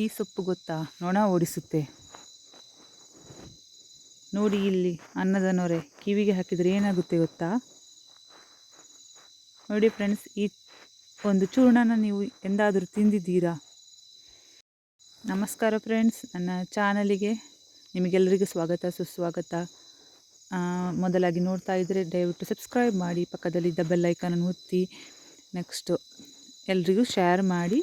ಈ ಸೊಪ್ಪು ಗೊತ್ತಾ? ನೊಣ ಓಡಿಸುತ್ತೆ. ನೋಡಿ ಇಲ್ಲಿ, ಅನ್ನದ ನೊರೆ. ಕಿವಿಗೆ ಹಾಕಿದರೆ ಏನಾಗುತ್ತೆ ಗೊತ್ತಾ? ನೋಡಿ ಫ್ರೆಂಡ್ಸ್, ಈ ಒಂದು ಚೂರ್ಣನ ನೀವು ಎಂದಾದರೂ ತಿಂದಿದ್ದೀರಾ? ನಮಸ್ಕಾರ ಫ್ರೆಂಡ್ಸ್, ನನ್ನ ಚಾನಲಿಗೆ ನಿಮಗೆಲ್ಲರಿಗೂ ಸ್ವಾಗತ, ಸುಸ್ವಾಗತ. ಮೊದಲಾಗಿ ನೋಡ್ತಾ ಇದ್ದರೆ ದಯವಿಟ್ಟು ಸಬ್ಸ್ಕ್ರೈಬ್ ಮಾಡಿ, ಪಕ್ಕದಲ್ಲಿದ್ದ ಬೆಲ್ ಐಕನನ್ನು ಒತ್ತಿ, ನೆಕ್ಸ್ಟು ಎಲ್ರಿಗೂ ಶೇರ್ ಮಾಡಿ.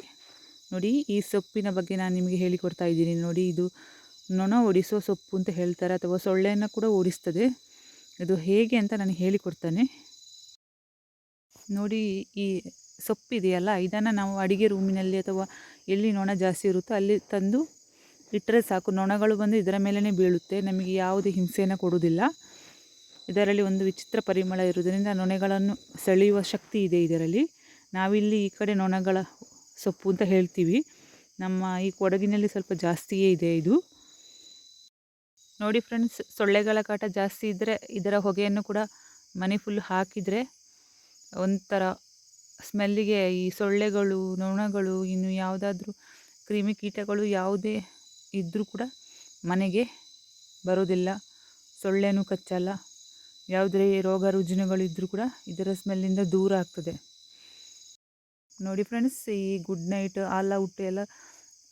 ನೋಡಿ, ಈ ಸೊಪ್ಪಿನ ಬಗ್ಗೆ ನಾನು ನಿಮಗೆ ಹೇಳಿಕೊಡ್ತಾ ಇದ್ದೀನಿ. ನೋಡಿ, ಇದು ನೊಣ ಓಡಿಸೋ ಸೊಪ್ಪು ಅಂತ ಹೇಳ್ತಾರೆ, ಅಥವಾ ಸೊಳ್ಳೆಯನ್ನು ಕೂಡ ಓಡಿಸ್ತದೆ ಇದು ಹೇಗೆ ಅಂತ ನಾನು ಹೇಳಿಕೊಡ್ತಾನೆ ನೋಡಿ, ಈ ಸೊಪ್ಪಿದೆಯಲ್ಲ, ಇದನ್ನು ನಾವು ಅಡಿಗೆ ರೂಮಿನಲ್ಲಿ ಅಥವಾ ಎಲ್ಲಿ ನೊಣ ಜಾಸ್ತಿ ಇರುತ್ತೋ ಅಲ್ಲಿ ತಂದು ಇಟ್ಟರೆ ಸಾಕು. ನೊಣಗಳು ಬಂದು ಇದರ ಮೇಲೇ ಬೀಳುತ್ತೆ, ನಮಗೆ ಯಾವುದೇ ಹಿಂಸೆಯನ್ನು ಕೊಡುವುದಿಲ್ಲ. ಇದರಲ್ಲಿ ಒಂದು ವಿಚಿತ್ರ ಪರಿಮಳ ಇರುವುದರಿಂದ ನೊಣಗಳನ್ನು ಸೆಳೆಯುವ ಶಕ್ತಿ ಇದೆ ಇದರಲ್ಲಿ. ನಾವಿಲ್ಲಿ ಈ ಕಡೆ ನೊಣಗಳ ಸೊಪ್ಪು ಅಂತ ಹೇಳ್ತೀವಿ. ನಮ್ಮ ಈ ಕೊಡಗಿನಲ್ಲಿ ಸ್ವಲ್ಪ ಜಾಸ್ತಿಯೇ ಇದೆ ಇದು. ನೋಡಿ ಫ್ರೆಂಡ್ಸ್, ಸೊಳ್ಳೆಗಳ ಕಾಟ ಜಾಸ್ತಿ ಇದ್ದರೆ ಇದರ ಹೊಗೆಯನ್ನು ಕೂಡ ಮನೆ ಫುಲ್ ಹಾಕಿದರೆ ಒಂಥರ ಸ್ಮೆಲ್ಲಿಗೆ ಈ ಸೊಳ್ಳೆಗಳು, ನೊಣಗಳು, ಇನ್ನು ಯಾವುದಾದ್ರೂ ಕ್ರಿಮಿಕೀಟಗಳು ಯಾವುದೇ ಇದ್ದರೂ ಕೂಡ ಮನೆಗೆ ಬರೋದಿಲ್ಲ. ಸೊಳ್ಳೆನೂ ಕಚ್ಚಲ್ಲ. ಯಾವುದೇ ರೋಗ ರುಜಿನಗಳಿದ್ದರೂ ಕೂಡ ಇದರ ಸ್ಮೆಲ್ಲಿಂದ ದೂರ ಆಗ್ತದೆ. ನೋಡಿ ಫ್ರೆಂಡ್ಸ್ ಈ ಗುಡ್ ನೈಟ್ ಅಲ್ಲ ಹುಟ್ಟೆ ಎಲ್ಲ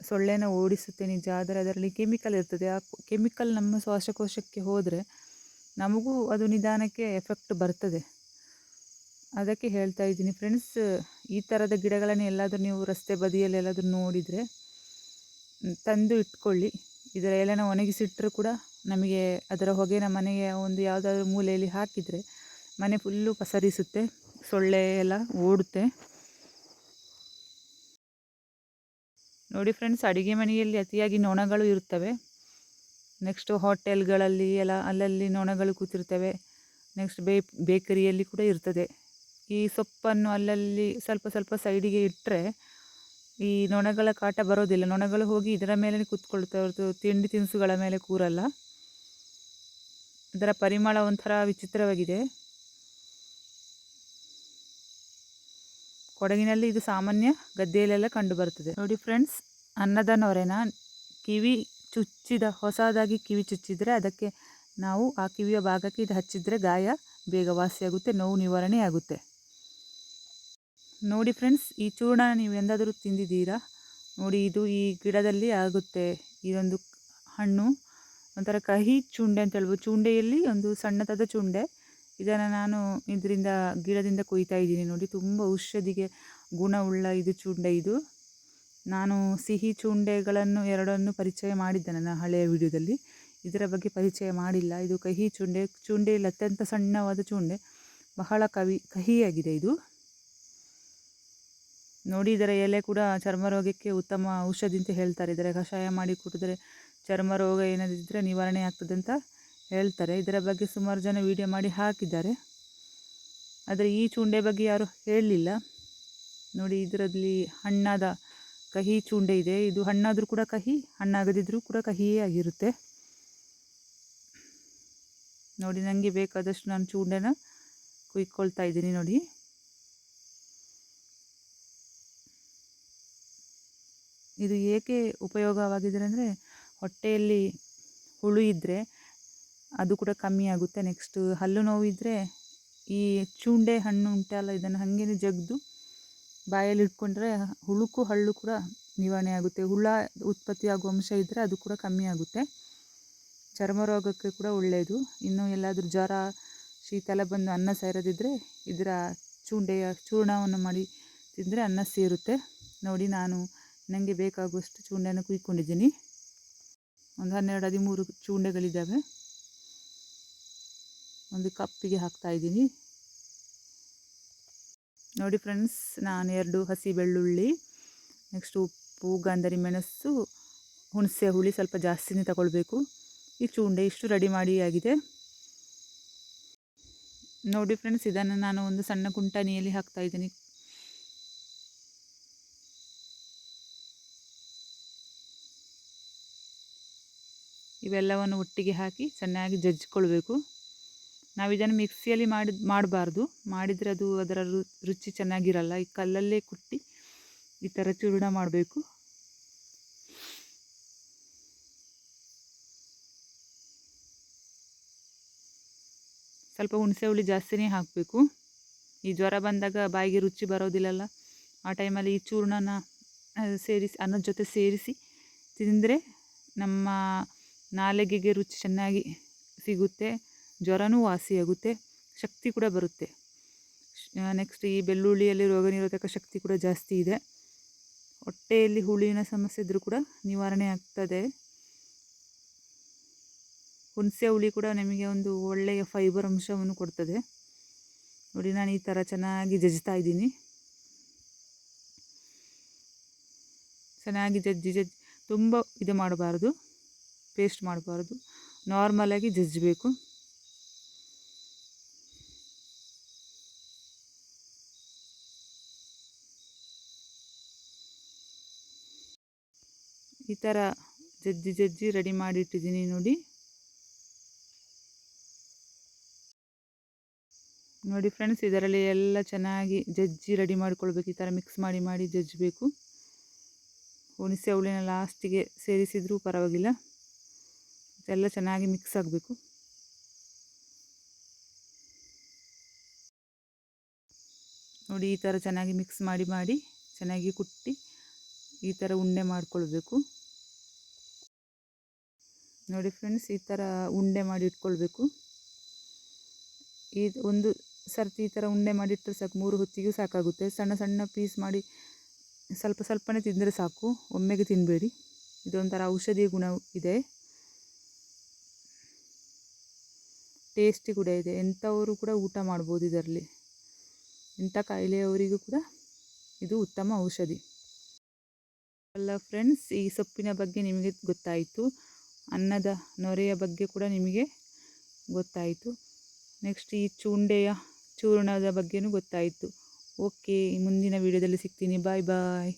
ಸೊಳ್ಳೆನ ಓಡಿಸುತ್ತೆ ನಿಜ. ಆದರೆ ಅದರಲ್ಲಿ ಕೆಮಿಕಲ್ ಇರ್ತದೆ. ಆ ಕೆಮಿಕಲ್ ನಮ್ಮ ಶ್ವಾಸಕೋಶಕ್ಕೆ ಹೋದರೆ ನಮಗೂ ಅದು ನಿಧಾನಕ್ಕೆ ಎಫೆಕ್ಟ್ ಬರ್ತದೆ. ಅದಕ್ಕೆ ಹೇಳ್ತಾ ಇದ್ದೀನಿ ಫ್ರೆಂಡ್ಸ್ ಈ ಥರದ ಗಿಡಗಳನ್ನು ಎಲ್ಲಾದರೂ ನೀವು ರಸ್ತೆ ಬದಿಯಲ್ಲಿ ಎಲ್ಲಾದರೂ ನೋಡಿದರೆ ತಂದು ಇಟ್ಕೊಳ್ಳಿ. ಇದರ ಎಲೆನ ಒಣಗಿಸಿಟ್ಟರೂ ಕೂಡ ನಮಗೆ ಅದರ ಹೊಗೆನ ಮನೆಗೆ ಒಂದು ಯಾವುದಾದ್ರೂ ಮೂಲೆಯಲ್ಲಿ ಹಾಕಿದರೆ ಮನೆ ಫುಲ್ಲು ಪಸರಿಸುತ್ತೆ ಸೊಳ್ಳೆ ಎಲ್ಲ ಓಡುತ್ತೆ. ನೋಡಿ ಫ್ರೆಂಡ್ಸ್ ಅಡುಗೆ ಮನೆಯಲ್ಲಿ ಅತಿಯಾಗಿ ನೊಣಗಳು ಇರುತ್ತವೆ. ನೆಕ್ಸ್ಟು ಹೋಟೆಲ್ಗಳಲ್ಲಿ ಎಲ್ಲ, ಅಲ್ಲಲ್ಲಿ ನೊಣಗಳು ಕೂತಿರ್ತವೆ. ನೆಕ್ಸ್ಟ್ ಬೇ ಬೇಕರಿಯಲ್ಲಿ ಕೂಡ ಇರ್ತದೆ. ಈ ಸೊಪ್ಪನ್ನು ಅಲ್ಲಲ್ಲಿ ಸ್ವಲ್ಪ ಸ್ವಲ್ಪ ಸೈಡಿಗೆ ಇಟ್ಟರೆ ಈ ನೊಣಗಳ ಕಾಟ ಬರೋದಿಲ್ಲ. ನೊಣಗಳು ಹೋಗಿ ಇದರ ಮೇಲೆ ಕೂತ್ಕೊಳ್ತಾ ತಿಂಡಿ ತಿನಿಸುಗಳ ಮೇಲೆ ಕೂರಲ್ಲ. ಅದರ ಪರಿಮಳ ಒಂಥರ ವಿಚಿತ್ರವಾಗಿದೆ. ಕೊಡಗಿನಲ್ಲಿ ಇದು ಸಾಮಾನ್ಯ ಗದ್ದೆಯಲ್ಲೆಲ್ಲ ಕಂಡು ಬರ್ತದೆ ನೋಡಿ ಫ್ರೆಂಡ್ಸ್, ಅನ್ನದ ನೊರೆನ ಕಿವಿ ಚುಚ್ಚಿದ, ಹೊಸದಾಗಿ ಕಿವಿ ಚುಚ್ಚಿದರೆ ಅದಕ್ಕೆ ನಾವು ಆ ಕಿವಿಯ ಭಾಗಕ್ಕೆ ಇದು ಹಚ್ಚಿದರೆ ಗಾಯ ಬೇಗ ವಾಸಿಯಾಗುತ್ತೆ ನೋವು ನಿವಾರಣೆ ಆಗುತ್ತೆ ನೋಡಿ ಫ್ರೆಂಡ್ಸ್, ಈ ಚೂರ್ಣ ನೀವು ಎಂದಾದರೂ ತಿಂದಿದ್ದೀರಾ? ನೋಡಿ ಇದು ಈ ಗಿಡದಲ್ಲಿ ಆಗುತ್ತೆ. ಇದೊಂದು ಹಣ್ಣು, ಒಂಥರ ಕಹಿ ಚುಂಡೆ ಅಂತ ಹೇಳ್ಬೋದು. ಚುಂಡೆಯಲ್ಲಿ ಒಂದು ಸಣ್ಣದಾದ ಚುಂಡೆ. ಇದನ್ನು ನಾನು ಇದರಿಂದ ಗಿಡದಿಂದ ಕೊಯ್ತಾ ಇದ್ದೀನಿ ನೋಡಿ, ತುಂಬ ಔಷಧಿಗೆ ಗುಣವುಳ್ಳ ಇದು ಚುಂಡೆ ಇದು. ನಾನು ಸಿಹಿ ಚುಂಡೆಗಳನ್ನು ಎರಡನ್ನು ಪರಿಚಯ ಮಾಡಿದ್ದೆ ನನ್ನ ಹಳೆಯ ವಿಡಿಯೋದಲ್ಲಿ. ಇದರ ಬಗ್ಗೆ ಪರಿಚಯ ಮಾಡಿಲ್ಲ. ಇದು ಕಹಿ ಚುಂಡೆ ಚುಂಡೆಯಲ್ಲಿ ಅತ್ಯಂತ ಸಣ್ಣವಾದ ಚುಂಡೆ. ಬಹಳ ಕವಿ, ಕಹಿಯಾಗಿದೆ ಇದು. ನೋಡಿ, ಇದರ ಎಲೆ ಕೂಡ ಚರ್ಮ ರೋಗಕ್ಕೆ ಉತ್ತಮ ಔಷಧಿ ಅಂತ ಹೇಳ್ತಾರೆ. ಇದರ ಕಷಾಯ ಮಾಡಿ ಕುಡಿದ್ರೆ ಚರ್ಮ ರೋಗ ಏನಾದಿದ್ದರೆ ನಿವಾರಣೆ ಆಗ್ತದೆ ಅಂತ ಹೇಳ್ತಾರೆ. ಇದರ ಬಗ್ಗೆ ಸುಮಾರು ಜನ ವಿಡಿಯೋ ಮಾಡಿ ಹಾಕಿದ್ದಾರೆ. ಆದರೆ ಈ ಚುಂಡೆ ಬಗ್ಗೆ ಯಾರು ಹೇಳಲಿಲ್ಲ ನೋಡಿ, ಇದರಲ್ಲಿ ಹಣ್ಣಾದ ಕಹಿ ಚುಂಡೆ ಇದೆ. ಇದು ಹಣ್ಣಾದರೂ ಕೂಡ ಕಹಿ ಹಣ್ಣಾಗದಿದ್ದರೂ ಕೂಡ ಕಹಿಯೇ ಆಗಿರುತ್ತೆ. ನೋಡಿ ನನಗೆ ಬೇಕಾದಷ್ಟು ನಾನು ಚೂಂಡೆನ ಕುಯ್ಕೊಳ್ತಾ ಇದ್ದೀನಿ ನೋಡಿ. ಇದು ಏಕೆ ಉಪಯೋಗವಾಗಿದೆ ಅಂದರೆ ಹೊಟ್ಟೆಯಲ್ಲಿ ಹುಳು ಇದ್ದರೆ ಅದು ಕೂಡ ಕಮ್ಮಿ ಆಗುತ್ತೆ ನೆಕ್ಸ್ಟ್ ಹಲ್ಲು ನೋವಿದ್ದರೆ ಈ ಚೂಂಡೆ ಹಣ್ಣು ಉಂಟಲ್ಲ, ಇದನ್ನು ಹಾಗೇನೆ ಜಗ್ದು ಬಾಯಲ್ಲಿ ಇಟ್ಕೊಂಡ್ರೆ ಹುಳುಕು ಹಳ್ಳು ಕೂಡ ನಿವಾರಣೆ ಆಗುತ್ತೆ. ಹುಳ ಉತ್ಪತ್ತಿ ಆಗುವ ಅಂಶ ಇದ್ದರೆ ಅದು ಕೂಡ ಕಮ್ಮಿ ಆಗುತ್ತೆ. ಚರ್ಮ ರೋಗಕ್ಕೆ ಕೂಡ ಒಳ್ಳೆಯದು ಇನ್ನು ಎಲ್ಲಾದರೂ ಜ್ವರ, ಶೀತಲ ಬಂದು ಅನ್ನ ಸೇರದಿದ್ದರೆ ಇದರ ಚೂಂಡೆಯ ಚೂರ್ಣವನ್ನು ಮಾಡಿ ತಿಂದರೆ ಅನ್ನ ಸೇರುತ್ತೆ. ನೋಡಿ ನಾನು ನನಗೆ ಬೇಕಾಗುವಷ್ಟು ಚೂಂಡೆಯನ್ನು ಕುಯ್ಕೊಂಡಿದ್ದೀನಿ. ಒಂದು ಹನ್ನೆರಡು ಹದಿಮೂರು ಚೂಂಡೆಗಳಿದ್ದಾವೆ. ಒಂದು ಕಪ್ಪಿಗೆ ಹಾಕ್ತಾ ಇದ್ದೀನಿ. ನೋಡಿ ಫ್ರೆಂಡ್ಸ್, ನಾನು ಎರಡು ಹಸಿ ಬೆಳ್ಳುಳ್ಳಿ, ನೆಕ್ಸ್ಟ್ ಉಪ್ಪು, ಗಂಧರಿ ಮೆಣಸು, ಹುಣಸೆ ಹುಳಿ ಸ್ವಲ್ಪ ಜಾಸ್ತಿನೇ ತಗೊಳ್ಬೇಕು. ಈ ಚೂಂಡೆ ಇಷ್ಟು ರೆಡಿ ಮಾಡಿ ಆಗಿದೆ. ನೋಡಿ ಫ್ರೆಂಡ್ಸ್, ಇದನ್ನು ನಾನು ಒಂದು ಸಣ್ಣ ಕುಂಟಣಿಯಲ್ಲಿ ಹಾಕ್ತಾ ಇದ್ದೀನಿ. ಇವೆಲ್ಲವನ್ನು ಒಟ್ಟಿಗೆ ಹಾಕಿ ಚೆನ್ನಾಗಿ ಜಜ್ಜಿಕೊಳ್ಬೇಕು. ನಾವು ಇದನ್ನು ಮಿಕ್ಸಿಯಲ್ಲಿ ಮಾಡಿ ಮಾಡಬಾರ್ದು. ಮಾಡಿದರೆ ಅದು ಅದರ ರುಚಿ ಚೆನ್ನಾಗಿರಲ್ಲ. ಈ ಕಲ್ಲಲ್ಲೇ ಕುಟ್ಟಿ ಈ ಥರ ಚೂರ್ಣ ಮಾಡಬೇಕು. ಸ್ವಲ್ಪ ಹುಣಸೆ ಹುಳಿ ಜಾಸ್ತಿನೇ ಹಾಕಬೇಕು. ಈ ಜ್ವರ ಬಂದಾಗ ಬಾಯಿಗೆ ರುಚಿ ಬರೋದಿಲ್ಲಲ್ಲ. ಆ ಟೈಮಲ್ಲಿ ಈ ಚೂರ್ಣನ ಸೇರಿಸಿ, ಅನ್ನದ ಜೊತೆ ಸೇರಿಸಿ ತಿಂದರೆ ನಮ್ಮ ನಾಲಿಗೆಗೆ ರುಚಿ ಚೆನ್ನಾಗಿ ಸಿಗುತ್ತೆ. ಜ್ವರನೂ ವಾಸಿಯಾಗುತ್ತೆ ಶಕ್ತಿ ಕೂಡ ಬರುತ್ತೆ. ನೆಕ್ಸ್ಟ್ ಈ ಬೆಳ್ಳುಳ್ಳಿಯಲ್ಲಿ ರೋಗ ನಿರೋಧಕ ಶಕ್ತಿ ಕೂಡ ಜಾಸ್ತಿ ಇದೆ. ಹೊಟ್ಟೆಯಲ್ಲಿ ಹುಳಿನ ಸಮಸ್ಯೆ ಇದ್ದರೂ ಕೂಡ ನಿವಾರಣೆ ಆಗ್ತದೆ. ಹುಣಸೆ ಹುಳಿ ಕೂಡ ನಮಗೆ ಒಂದು ಒಳ್ಳೆಯ ಫೈಬರ್ ಅಂಶವನ್ನು ಕೊಡ್ತದೆ. ನೋಡಿ, ನಾನು ಈ ಥರ ಚೆನ್ನಾಗಿ ಜಜ್ತಾ ಇದ್ದೀನಿ. ಚೆನ್ನಾಗಿ ಜಜ್ಜಿ ಜಜ್ಜಿ, ತುಂಬ ಇದು ಮಾಡಬಾರ್ದು ಪೇಸ್ಟ್ ಮಾಡಬಾರ್ದು. ನಾರ್ಮಲಾಗಿ ಜಜ್ಜಬೇಕು. ಈ ಥರ ಜಜ್ಜಿ ಜಜ್ಜಿ ರೆಡಿ ಮಾಡಿ ಇಟ್ಟಿದ್ದೀನಿ ನೋಡಿ. ನೋಡಿ ಫ್ರೆಂಡ್ಸ್, ಇದರಲ್ಲಿ ಎಲ್ಲ ಚೆನ್ನಾಗಿ ಜಜ್ಜಿ ರೆಡಿ ಮಾಡ್ಕೊಳ್ಬೇಕು. ಈ ಥರ ಮಿಕ್ಸ್ ಮಾಡಿ ಮಾಡಿ ಜಜ್ಜಬೇಕು. ಹುಣಸೆ ಹುಳಿನ ಲಾಸ್ಟಿಗೆ ಸೇರಿಸಿದರೂ ಪರವಾಗಿಲ್ಲ. ಎಲ್ಲ ಚೆನ್ನಾಗಿ ಮಿಕ್ಸ್ ಆಗಬೇಕು. ನೋಡಿ ಈ ಥರ ಚೆನ್ನಾಗಿ ಮಿಕ್ಸ್ ಮಾಡಿ ಮಾಡಿ ಚೆನ್ನಾಗಿ ಕುಟ್ಟಿ ಈ ಥರ ಉಂಡೆ ಮಾಡಿಕೊಳ್ಬೇಕು. ನೋಡಿ ಫ್ರೆಂಡ್ಸ್, ಈ ಥರ ಉಂಡೆ ಮಾಡಿ ಇಟ್ಕೊಳ್ಬೇಕು. ಈ ಒಂದು ಸರ್ತಿ ಈ ಥರ ಉಂಡೆ ಮಾಡಿಟ್ಟರೆ ಸಾಕು, ಮೂರು ಹೊತ್ತಿಗೂ ಸಾಕಾಗುತ್ತೆ. ಸಣ್ಣ ಸಣ್ಣ ಪೀಸ್ ಮಾಡಿ ಸ್ವಲ್ಪ ಸ್ವಲ್ಪನೇ ತಿಂದರೆ ಸಾಕು, ಒಮ್ಮೆಗೆ ತಿನ್ನಬೇಡಿ ಇದೊಂಥರ ಔಷಧೀಯ ಗುಣ ಇದೆ. ಟೇಸ್ಟಿ ಕೂಡ ಇದೆ. ಎಂಥವರು ಕೂಡ ಊಟ ಮಾಡ್ಬೋದು ಇದರಲ್ಲಿ. ಇಂಥ ಕಾಯಿಲೆಯವರಿಗೂ ಕೂಡ ಇದು ಉತ್ತಮ ಔಷಧಿ. ಅಲ್ಲ ಫ್ರೆಂಡ್ಸ್, ಈ ಸೊಪ್ಪಿನ ಬಗ್ಗೆ ನಿಮಗೆ ಗೊತ್ತಾಯಿತು. ಅನ್ನದ ನೊರೆಯ ಬಗ್ಗೆ ಕೂಡ ನಿಮಗೆ ಗೊತ್ತಾಯಿತು. ನೆಕ್ಸ್ಟ್ ಈ ಚೂಂಡೆಯ ಚೂರ್ಣದ ಬಗ್ಗೆಯೂ ಗೊತ್ತಾಯಿತು. ಓಕೆ ಮುಂದಿನ ವೀಡಿಯೋದಲ್ಲಿ ಸಿಗ್ತೀನಿ. ಬಾಯ್ ಬಾಯ್